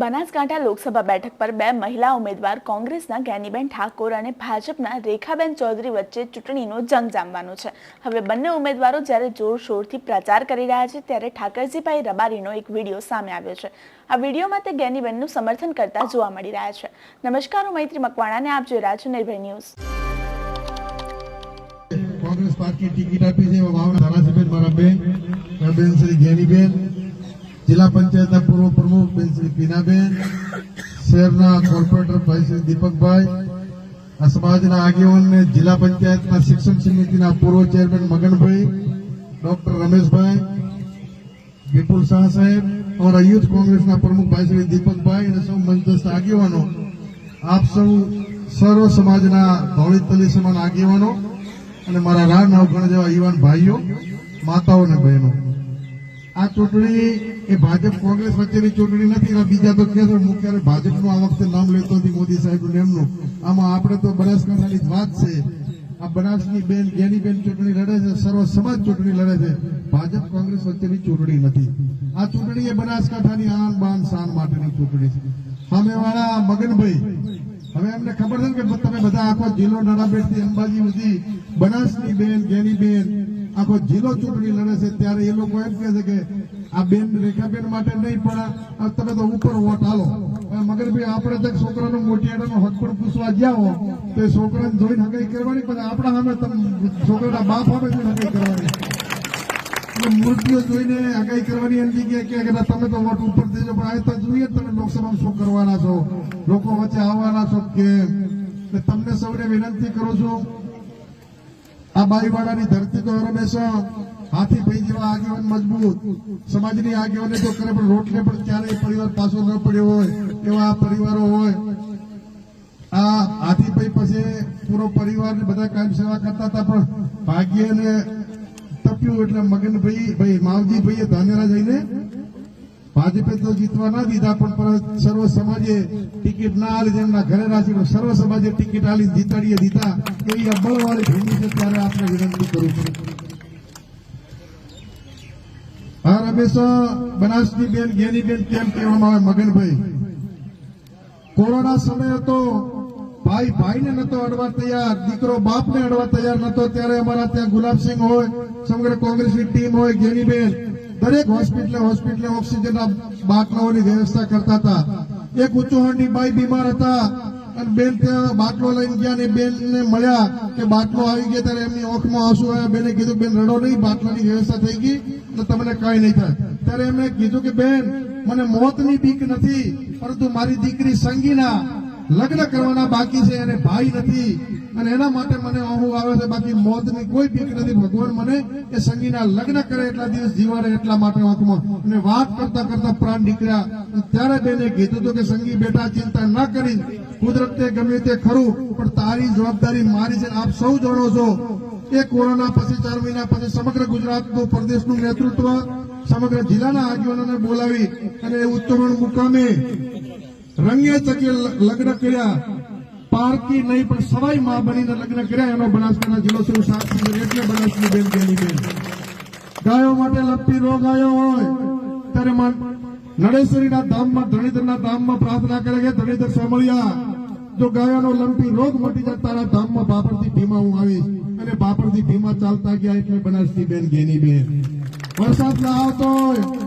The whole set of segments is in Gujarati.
બનાસકાંઠા લોકસભા બેઠક પર બે મહિલા ઉમેદવાર કોંગ્રેસના જ્ઞાનીબેન ઠાકોર અને ભાજપના રેખાબેન ચૌધરી વચ્ચે ચૂંટણીનો જંગ જામવાનો છે. હવે બંને ઉમેદવારો જ્યારે જોરશોરથી પ્રચાર કરી રહ્યા છે, ત્યારે ઠાકરજીભાઈ રબારીનો એક વીડિયો સામે આવ્યો છે. આ વિડીયોમાં તે જ્ઞાનીબેનનું સમર્થન કરતા જોવા મળી રહ્યા છે. નમસ્કાર, હું મૈત્રી મકવાણાને આપ જોઈ રહ્યા છો Nirbhay news. Congress party ticket આપી છે ભાવના ધારાસભ્ય મારા બેન બેન શ્રી જ્ઞાનીબેન જિલ્લા પંચાયતના પૂર્વ પ્રમુખ બેન શ્રી પીનાબેન, શહેરના કોર્પોરેટર ભાઈ શ્રી દીપકભાઈ, આ સમાજના આગેવાનને જિલ્લા પંચાયતના શિક્ષણ સમિતિના પૂર્વ ચેરમેન મગનભાઈ, ડોક્ટર રમેશભાઈ, વિપુલ શાહ સાહેબ ઓર યુથ કોંગ્રેસના પ્રમુખ ભાઈ શ્રી દીપકભાઈ અને સૌ મંચસ્થ આગેવાનો, આપ સૌ સર્વ સમાજના ધોળી તલી સમાન આગેવાનો અને મારા રાન નવગણ જેવા યુવાન ભાઈઓ, માતાઓ અને બહેનો. આ ચૂંટણી એ ભાજપ કોંગ્રેસ વચ્ચેની ચૂંટણી નથી બીજા તો કહેતો હું ક્યારે ભાજપનું આ વખતે નામ લેતો નથી, મોદી સાહેબનું એમનું. આમાં આપણે તો બનાસકાંઠાની જ વાત છે. આ બનાસની બેન ગેનીબેન ચૂંટણી લડે છે, સર્વ સમાજ ચૂંટણી લડે છે. ભાજપ કોંગ્રેસ વચ્ચેની ચૂંટણી નથી. આ ચૂંટણી એ બનાસકાંઠાની આન બાન શાન માટેની ચૂંટણી છે. સામેવાળા મગનભાઈ, હવે એમને ખબર છે કે તમે બધા આખો જિલ્લો નાણાપેટથી અંબાજી સુધી બનાસની બેન ગેની બેન આખો જિલ્લો ચૂંટણી લડે છે, ત્યારે એ લોકો એમ કહે છે કે આ બેન રેખાબેન માટે નહીં, પણ તમે તો ઉપર વોટ હાલો મગર ભાઈ આપણે તો છોકરાનો મોટિયાનો હક પણ પૂછવા ગયા તો એ છોકરાને જોઈને હગાઈ કરવાની, પણ આપણા સામે છોકરાના બાપ સામે જોઈને હગાઈ કરવાની. મૂર્તિઓ જોઈને આગાહી કરવાની એમ કે કે તમે તો વોટ ઉપર દેજો પણ આ જોઈએ તમે લોકસભામાં શું કરવાના છો. લોકો વચ્ચે આવવાના છો કે તમને સૌને વિનંતી કરું છું આ બાઈવાડાની ધરતી તો હંમેશા હાથી ભાઈ જેવા આગેવાન મજબૂત. સમાજની આગેવાને તો કરે પણ રોટલે પણ ક્યારેય પરિવાર પાછો ન પડ્યો હોય, એવા આ પરિવારો હોય. આ હાથીભાઈ પછી પૂરો પરિવાર બધા કાયમ સેવા કરતા હતા, પણ ભાગ્યને તપ્યું એટલે મગનભાઈ, ભાઈ માવજીભાઈએ ધાનેરા જઈને ભાજપે તો જીતવા ના દીધા, પણ સર્વ સમાજે ટિકિટ ના આલી એમના ઘરે રાખી સર્વ સમાજે ટિકિટ આલી જીતાડીએ દીધા, એવી આ બળવાળી ભૂમિ છે ત્યારે આપણે વિનંતી કરું છું. હાર હંમેશા બનાસની બેન, ગેની બેન, કેમ કહેવામાં આવે મગનભાઈ? કોરોના સમય હતો, ભાઈ, ભાઈને નતો અડવા તૈયાર, દીકરો બાપને અડવા તૈયાર નતો ત્યારે અમારા ત્યાં ગુલાબસિંહ હોય, સમગ્ર કોંગ્રેસની ટીમ હોય ગેનીબેન દરેક હોસ્પિટલે હોસ્પિટલે ઓક્સિજનના બાટલાઓની વ્યવસ્થા કરતા હતા. એક ઉચ્ચોહણની બાઈ બીમાર હતા અને બેન ત્યાં બાટલો લઈને ગયા ને બેનને મળ્યા કે બાટલો આવી ગયા ત્યારે એમની ઓંખમાં આંસુ આવ્યા. બેને કીધું, બેન, રડો નહીં, બાટલાની વ્યવસ્થા થઈ ગઈ તો તમને કઈ નહીં થાય. ત્યારે એમણે કીધું કે, બેન, મને મોતની બીક નથી, પરંતુ મારી દીકરી સંગીના લગ્ન કરવાના બાકી છે અને ભાઈ નથી. અને એના માટે મને અહું આવે છે, બાકી મોતની કોઈ બીક નથી. ભગવાન મને એ સંગીના લગ્ન કરે એટલા દિવસ જીવાડે એટલા માટે આંખમાં. અને વાત કરતા કરતા પ્રાણ નીકળ્યા. ત્યારે બેને કીધું કે, સંગી બેટા, ચિંતા ના કરી. કુદરતે ગમે તે ખરું, પણ તારી જવાબદારી મારી છે. આપ સૌ જાણો છો, એ કોરોના પછી, ચાર મહિના પછી સમગ્ર ગુજરાતનું પ્રદેશનું નેતૃત્વ સમગ્ર જિલ્લાના આગેવાનોને બોલાવી અને ઉત્તમણ મુકામે રંગે ચકે લગ્ન કર્યા. પારકી નહીં, પણ સવાઈ માં બનીને લગ્ન કર્યા, એનો બનાસકાંઠા જિલ્લો શું સાક્ષી છે એટલે બનાસની બેન ગેલી બેન ગાયો માટે લપટી રોગ આવ્યો હોય, ત્યારે માં નડેશ્વરીના ધામમાં, ધણીધરના ધામમાં પ્રાર્થના કરે કે ધણીધર સાંભળ્યા, જો ગાયોનો લંપી રોગ મટી જાય, તારા ધામમાં બાપરથી ભીમા હું આવીશ. અને બાપરથી ભીમા ચાલતા ગયા એટલે બનાસની બેન ગેની બેન. વરસાદ ના આવતો હોય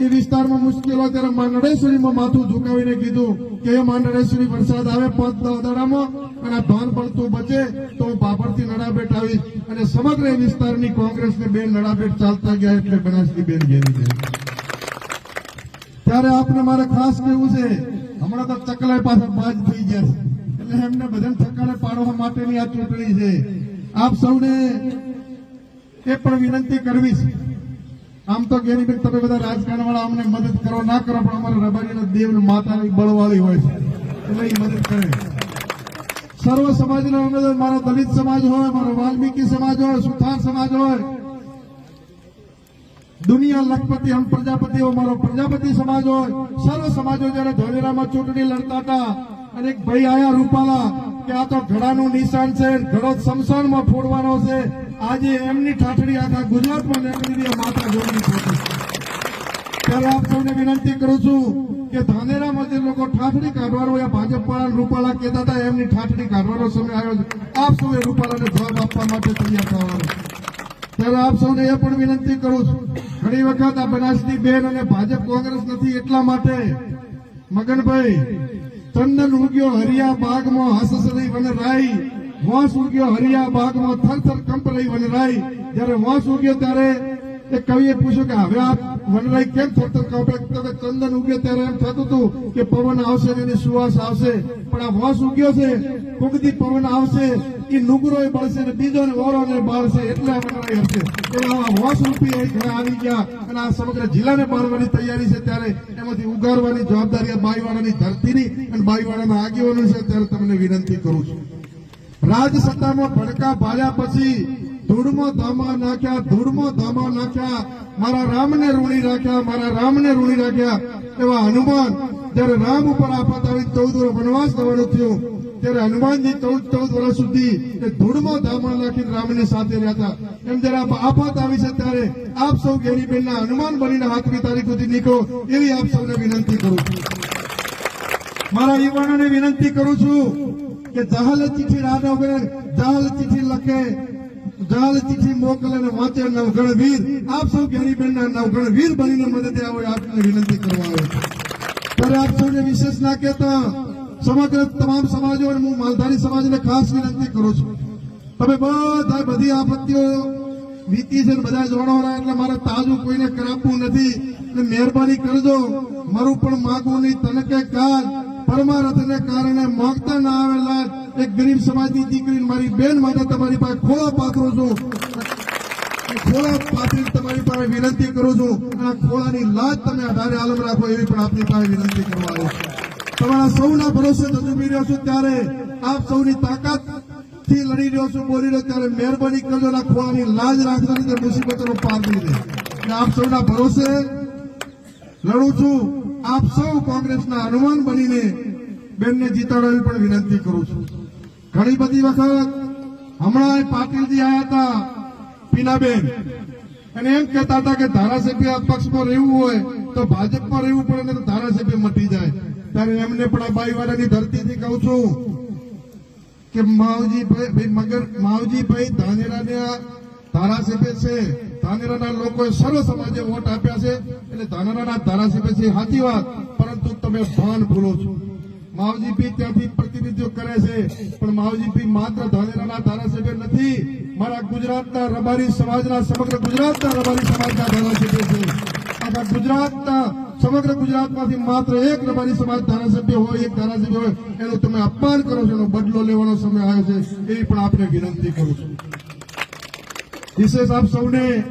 એ વિસ્તારમાં મુશ્કેલ હોય ત્યારે માંડળેશ્વરીમાં માથું ઝુકાવીને કીધું કે માંડળેશ્વરી, વરસાદ આવે પાંચ દાડામાં અને ભાન પડતું બચે તો હું બાપરથી નડાબેટ આવીશ. અને સમગ્ર વિસ્તારની કોંગ્રેસને બેન નડાબેટ ચાલતા ગયા એટલે બનાસની બેન ઘેરી છે ત્યારે આપને મારે ખાસ કહેવું છે, હમણાં તો ચકલાય પાછા બાજ થઈ ગયા છે. એટલે એમને બધાને ઠકાણે પાડવા માટેની આ ચૂંટણી છે. આપ સૌને એ પણ વિનંતી કરવી છે આમ તો ગેરી તમે બધા રાજકારણ વાળા અમને મદદ કરો, ના કરો, પણ અમારા રબારીના દેવ માતાની બળવાળી હોય છે. એટલે એ મદદ કરે. સર્વ સમાજના અમે મારો દલિત સમાજ હોય, મારો વાલ્મીકી સમાજ હોય, સુથાર સમાજ હોય, દુનિયા લખપતિ હમ પ્રજાપતિ હોય, મારો પ્રજાપતિ સમાજ હોય, સર્વ સમાજો જયારે ધોલેરામાં ચૂંટણી લડતા હતા, અને એક ભાઈ આયા રૂપાલા કે આ તો ઘડાનું નિશાન છે, ઘડો શમશાનમાં ફોડવાનો છે. આજે એમની ઠાઠડી આખા ગુજરાતમાં નીકળી માતા જોડની ત્યારે આપ સૌને વિનંતી કરું છું કે ધાનેરામાં જે લોકો ઠાઠડી કાઢવાનો એ ભાજપ વાળા રૂપાલા કહેતા હતા, એમની ઠાઠડી કાઢવાનો સમય આવ્યો છે. આપ સૌએ રૂપાલાને જવાબ આપવા માટે તૈયાર થવાનો. ત્યારે આપ સૌને એ પણ વિનંતી કરું છું, ઘણી વખત આ બનાસની બેન અને ભાજપ કોંગ્રેસ નથી એટલા માટે, મગનભાઈ ચંદન ઉગ્યો હરિયા બાગમાં હસસરી વનરાઈ વાંસ ઉગ્યો હરિયા બાગમાં થરથર કંપ રહી વનરાઈ જ્યારે વાંસ ઉગ્યો ત્યારે એક કવિએ પૂછ્યું કે, હવે આ વનરાઈ કેમ થતો કે ચંદન ઉગે ત્યારે એમ થતું હતું કે પવન આવશે ને એની સુવાસ આવશે. પણ આ વાસ ઉગ્યો છે કુગતી પવન આવશે, એ નુગરો બળશે ને બીજો ને ઓરો ને બાળશે એટલે આ વનરાઈ હશે એટલે આ વાસ રૂપી ઘણા આવી ગયા અને આ સમગ્ર જિલ્લાને બાળવાની તૈયારી છે ત્યારે એમાંથી ઉગારવાની જવાબદારી આ બાઈવાડાની ધરતીની અને બાઈવાડાના આગેવાનો છે ત્યારે તમને વિનંતી કરું છું. રાજ સત્તામાં ભડકા ભાળ્યા પછી ધૂળમાં ધામા નાખ્યા, ધૂળમાં ધામા નાખ્યા. મારા રામને ઋણી રાખ્યા, મારા રામને ઋણી રાખ્યા. એવા હનુમાન, જયારે રામ ઉપર આફત આવી, ચૌદ વર્ષ વનવાસ થવાનું થયું, ત્યારે હનુમાનજી ચૌદ ચૌદ વર્ષ સુધી એ ધૂળમાં ધામા નાખીને રામની સાથે રહ્યા હતા. એમ જયારે આફત આવી છે, ત્યારે આપ સૌ ગેરીબેનના હનુમાન બનીને હાથમી તારીખ સુધી નીકળો, એવી આપ સૌને વિનંતી કરું છું. મારા યુવાનોને વિનંતી કરું છું કે જહાલ ચિઠ્ઠી રાહ વગર જહાલ ચિઠ્ઠી લખે જહાલ ચીઠી મોકલે વાંચે નવગણ વીર. આપ સૌ ગેરીબેનના નવગણ વીર બનીને મદદે આવો આપને વિનંતી કરવા આવે ત્યારે આપ સૌને વિશેષ ના કહેતા સમગ્ર તમામ સમાજો અને હું માલધારી સમાજને ખાસ વિનંતી કરું છું. તમે બધા બધી આપત્તિઓ વીતી છે બધા જોડાવાના એટલે મારે તાજું કોઈને કરાવવું નથી. એટલે મહેરબાની કરજો. મારું પણ માગવું નહીં. તને કે કાજ પરમારથને કારણે માગતા ના આવેલા એક ગરીબ સમાજની દીકરી મારી બેન માટે તમારી પાસે ખોળા પાથરો છો. ખોળા પાથરી તમારી પાસે વિનંતી કરું છું. અને ખોળાની લાજ તમે અઢારે આલમ રાખો એવી પણ આપની પાસે વિનંતી કરવા આવ્યો તમારા સૌના ભરોસે જજુમી રહ્યો છું ત્યારે આપ સૌની તાકાતથી લડી રહ્યો છું બોલી રહ્યો ત્યારે મહેરબાની કરજો અને ખોળાની લાજ રાખજો તો મુસીબતોનો પાર નહીં દે. અને આપ સૌના ભરોસે લડું છું. આપ સૌ કોંગ્રેસના હનુમાન બનીને બેનને જીતાડવાની પણ વિનંતી કરું છું. ઘણી બધી વખત હમણાં પાટીલજી આવ્યા હતા, પીનાબેન. અને એમ કહેતા હતા કે ધારાસભ્ય પક્ષમાં રહેવું હોય તો ભાજપમાં રહેવું પડે ને ધારાસભ્ય મટી જાય. ત્યારે એમને પણ આ બાઈવાડાની ધરતીથી કહું છું કે માવજીભાઈ ભાઈ મગર માવજીભાઈ ધાનેરાના ધારાસભ્ય છે. ધાનેરાના લોકોએ સર્વ સમાજે વોટ આપ્યા છે. એટલે ધાનેરાના ધારાસભ્ય છે, સાચી વાત. પરંતુ તમે ભાન ભૂલો છો. માવજીભાઈ ત્યાંથી પ્રતિનિધિત્વ કરે છે. પણ માવજીભાઈ માત્ર ધાનેરાના ધારાસભ્ય નથી. મારા ગુજરાતના રબારી સમાજના સમગ્ર ગુજરાતના રબારી સમાજના ધારાસભ્ય છે. આખા ગુજરાતના સમગ્ર ગુજરાતમાંથી માત્ર એક રબારી સમાજ ધારાસભ્ય હોય, એક ધારાસભ્ય હોય, એનું તમે અપમાન કરો છો, એનો બદલો લેવાનો સમય આવ્યો છે. એવી પણ આપણે વિનંતી કરું છું. વિશેષ આપ સૌને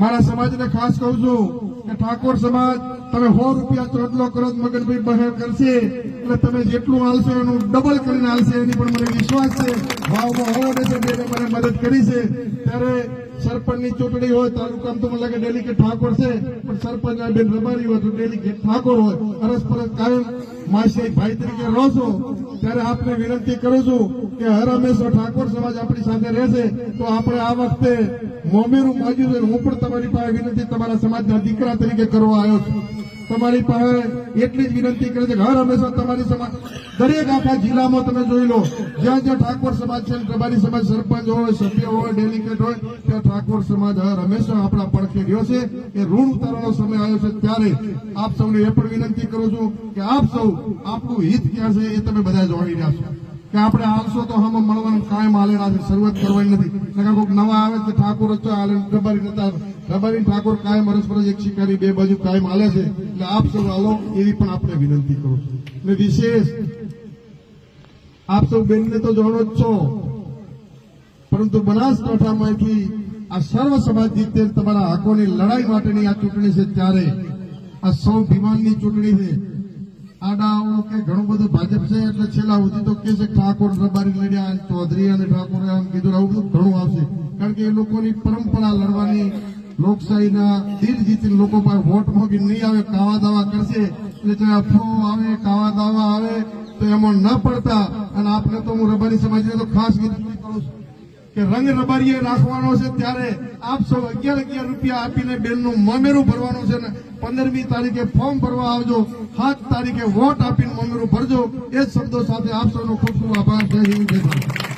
મારા સમાજને ખાસ કહું છું કે ઠાકોર સમાજ, તમે સો રૂપિયા ચોટલો કરો મગનભાઈ બહેર કરશે એટલે તમે જેટલું હાલશો એનું ડબલ કરીને હાલશે એની પણ મને વિશ્વાસ છે. ભાવમાં હોવો દેશે મને મદદ કરી છે. ત્યારે સરપંચની ચૂંટણી હોય તાલુકામાં તો મને લાગે ડેલિકેટ ઠાકોર છે, પણ સરપંચ આ બેન રબારી હોય તો ડેલિકેટ ઠાકોર હોય. પરસ્પર કાયમ માસી ભાઈ તરીકે રહો ત્યારે આપને વિનંતી કરું છું કે હર હંમેશા ઠાકોર સમાજ આપણી સાથે રહેશે. તો આપણે આ વખતે મોમેરું માગ્યું છે હું પણ તમારી પાસે વિનંતી તમારા સમાજના દીકરા તરીકે કરવા આવ્યો છું. તમારી પાસે એટલી જ વિનંતી કરે છે. કે હર હંમેશા તમારી સમાજ, દરેક આખા જિલ્લામાં તમે જોઈ લો, જ્યાં જ્યાં ઠાકોર સમાજ છે રબારી સમાજ સરપંચ હોય, સભ્ય હોય ડેલિગેટ હોય, ત્યાં ઠાકોર સમાજ હર હંમેશા આપણા પડખે રહ્યો છે. એ ઋણ ઉતારવાનો સમય આવ્યો છે ત્યારે આપ સૌને એ પણ વિનંતી કરું છું કે આપ સૌ આપણું હિત ક્યાં છે એ તમે બધા જાણી રહ્યા છો. કે આપણે આવશો તો હમ મળવાનું કાયમ હાલેલા છે શરૂઆત કરવાની નથી. નકર કોઈક નવા આવે તો ઠાકોર જ તો હાલે રબારી નતા રબારી ઠાકોર કાયમ અરસપરસ એક શિકારી બે બાજુ કાયમ હાલે છે. એટલે આપ સૌ હાલો એવી પણ આપણે વિનંતી કરું છું. અને વિશેષ, આપ સૌ બેનને તો જાણો જ છો, પરંતુ બનાસકાંઠામાંથી આ સર્વ સમાજ જીતે તમારા હકોની લડાઈ માટેની આ ચૂંટણી છે ત્યારે. આ સૌ ભીમાનની ચૂંટણી છે. આડાઓ કે ઘણું બધું ભાજપ છે એટલે છેલ્લા સુધી તો કે છે ઠાકોર રબારી લડ્યા ચૌધરી અને ઠાકોર આમ કીધું, આવું બધું ઘણું આવશે. કારણ કે એ લોકોની પરંપરા લડવાની લોકશાહીના દિલ જીતી લોકો પાસે વોટ મોગી નહીં આવે, કાવા દાવા કરશે, એટલે જો અફવો આવે, કાવા દાવા આવે, તો એમાં ન પડતા. અને આપને તો હું રબારી સમાજને તો ખાસ વિનંતી કરું છું કે રંગ રબારીએ રાખવાનો છે ત્યારે આપ સૌ અગિયાર અગિયાર રૂપિયા આપીને બેનનું મમેરું ભરવાનું છે ને પંદરમી તારીખે ફોર્મ ભરવા આવજો, સાત તારીખે વોટ આપીને મમેરું ભરજો. એ જ શબ્દો સાથે આપ સૌનો ખૂબ ખૂબ આભાર. જય હિન્દ, જય ભારત.